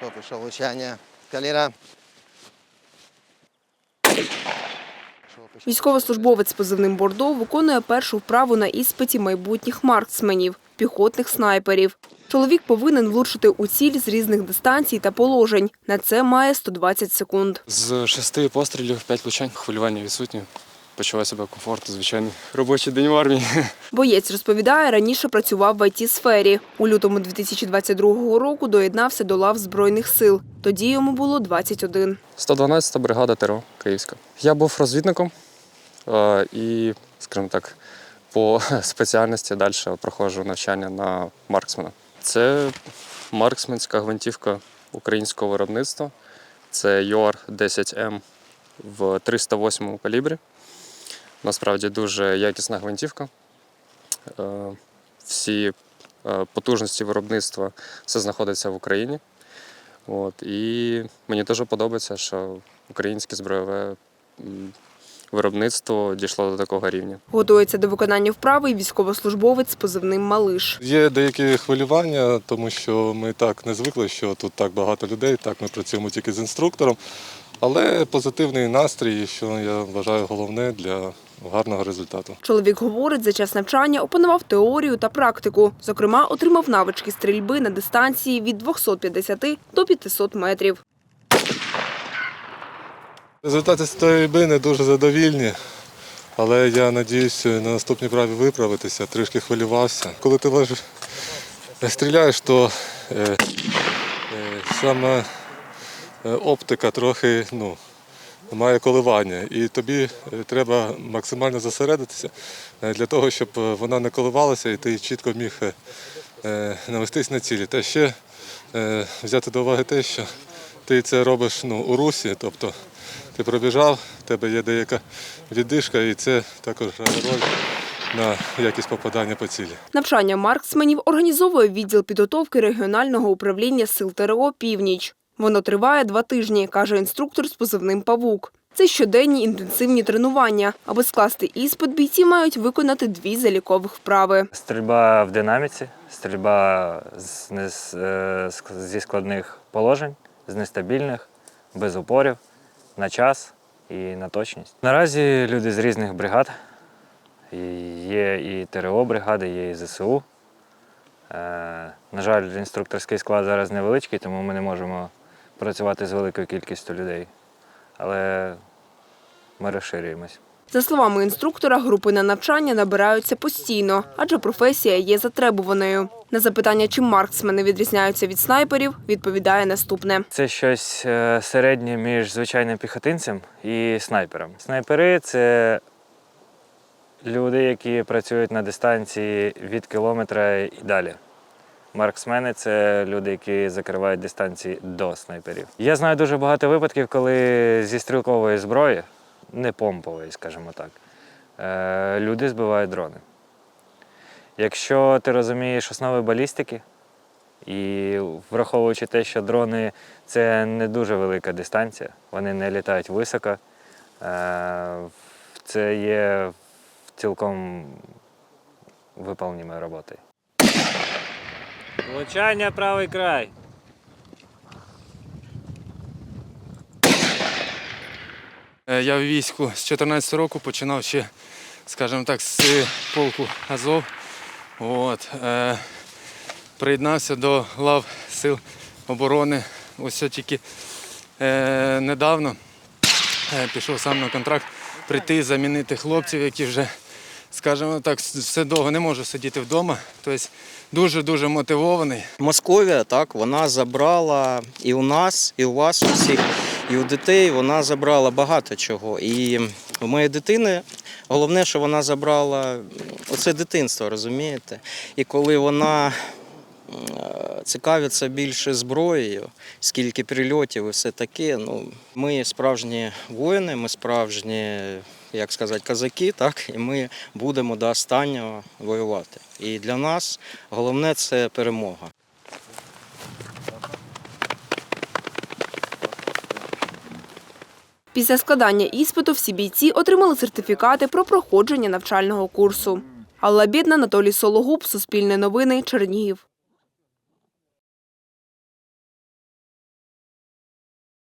Пішов, пішов влучання. Каліра. Військовослужбовець з позивним Бордо виконує першу вправу на іспиті майбутніх марксменів – піхотних снайперів. Чоловік повинен влучити у ціль з різних дистанцій та положень. На це має 120 секунд. З шести пострілів п'ять влучань. Хвилювання відсутні. Почуваю себе комфортно, звичайний робочий день в армії. Боєць розповідає, раніше працював в ІТ-сфері. У лютому 2022 року доєднався до лав Збройних сил. Тоді йому було 21. 112-та бригада ТРО Київська. Я був розвідником е, і, скажімо так, по спеціальності далі проходжу навчання на марксмена. Це марксменська гвинтівка українського виробництва. Це ЮАР 10М в 308 калібрі. Насправді дуже якісна гвинтівка. Е, Всі е, потужності виробництва все знаходиться в Україні. От, і мені дуже подобається, що українське збройове виробництво дійшло до такого рівня. Готується до виконання вправи й військовослужбовець з позивним «Малиш». Є деякі хвилювання, тому що ми так не звикли, що тут так багато людей, так ми працюємо тільки з інструктором. Але позитивний настрій, що я вважаю головне для гарного результату. Чоловік говорить, за час навчання опанував теорію та практику. Зокрема, отримав навички стрільби на дистанції від 250 до 500 метрів. Результати стрільби не дуже задовільні, але я надіюсь на наступній праві виправитися, трішки хвилювався. Коли ти лежиш, стріляєш, то е, е, саме оптика трохи ну, має коливання. І тобі е, треба максимально зосередитися е, для того, щоб е, вона не коливалася і ти чітко міг навестись на цілі. Та ще взяти до уваги те, що ти це робиш ну, у русі, тобто ти пробіжав, в тебе є деяка віддишка, і це також грає роль на якість попадання по цілі. Навчання марксменів організовує відділ підготовки регіонального управління сил ТРО «Північ». Воно триває два тижні, каже інструктор з позивним «Павук». Це щоденні інтенсивні тренування. Аби скласти іспит, бійці мають виконати дві залікових вправи. Стрільба в динаміці, стрільба з, з, е, зі складних положень, з нестабільних, без упорів, на час і на точність. Наразі люди з різних бригад. Є і ТРО бригади, є і ЗСУ. Е, на жаль, інструкторський склад зараз невеличкий, тому ми не можемо працювати з великою кількістю людей. Але ми розширюємось. За словами інструктора, групи на навчання набираються постійно, адже професія є затребуваною. На запитання, чим марксмени відрізняються від снайперів, відповідає наступне. Це щось е, середнє між звичайним піхотинцем і снайпером. Снайпери це люди, які працюють на дистанції від кілометра і далі. Марксмени це люди, які закривають дистанції до снайперів. Я знаю дуже багато випадків, коли зі стрілкової зброї, не помпової, скажімо так, е, люди збивають дрони. Якщо ти розумієш основи балістики, і враховуючи те, що дрони це не дуже велика дистанція, вони не літають високо, е, це є цілком виповнімою роботою. Влучання правий край. Е, Я в війську з 14 року починав ще, скажімо так, з полку Азов. От, е, приєднався до лав сил оборони. Ось тільки е, недавно пішов сам на контракт прийти, замінити хлопців, які вже, скажімо так, все довго не можу сидіти вдома. Тобто дуже-дуже мотивований. Московія, так, вона забрала і у нас, і у вас у всіх, і у дітей вона забрала багато чого. І у моєї дитини головне, що вона забрала оце дитинство, розумієте? І коли вона цікавиться більше зброєю, скільки прильотів і все таке. Ну, ми справжні воїни, ми справжні, як сказати, козаки, так, і ми будемо до останнього воювати. І для нас головне це перемога. Після складання іспиту всі бійці отримали сертифікати про проходження навчального курсу. Алла Бідна, Анатолій Сологуб, Суспільне новини, Чернігів.